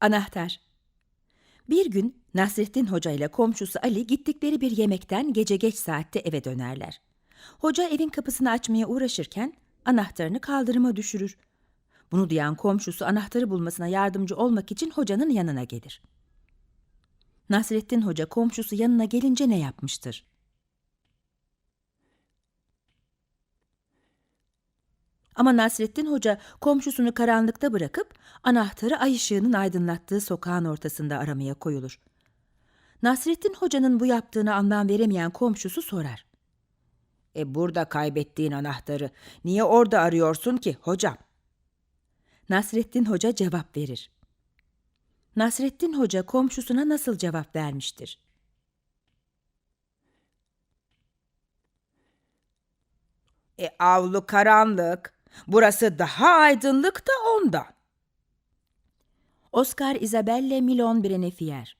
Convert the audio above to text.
Anahtar Bir gün Nasrettin Hoca ile komşusu Ali gittikleri bir yemekten gece geç saatte eve dönerler. Hoca evin kapısını açmaya uğraşırken anahtarını kaldırıma düşürür. Bunu duyan komşusu anahtarı bulmasına yardımcı olmak için hocanın yanına gelir. Nasrettin Hoca komşusu yanına gelince ne yapmıştır? Ama Nasrettin Hoca komşusunu karanlıkta bırakıp anahtarı ay ışığının aydınlattığı sokağın ortasında aramaya koyulur. Nasrettin Hoca'nın bu yaptığını anlam veremeyen komşusu sorar. E burada kaybettiğin anahtarı niye orada arıyorsun ki hocam? Nasrettin Hoca cevap verir. Nasrettin Hoca komşusuna nasıl cevap vermiştir? E avlu karanlık. Burası daha aydınlık da ondan. Oscar Isabelle Milon Brenefier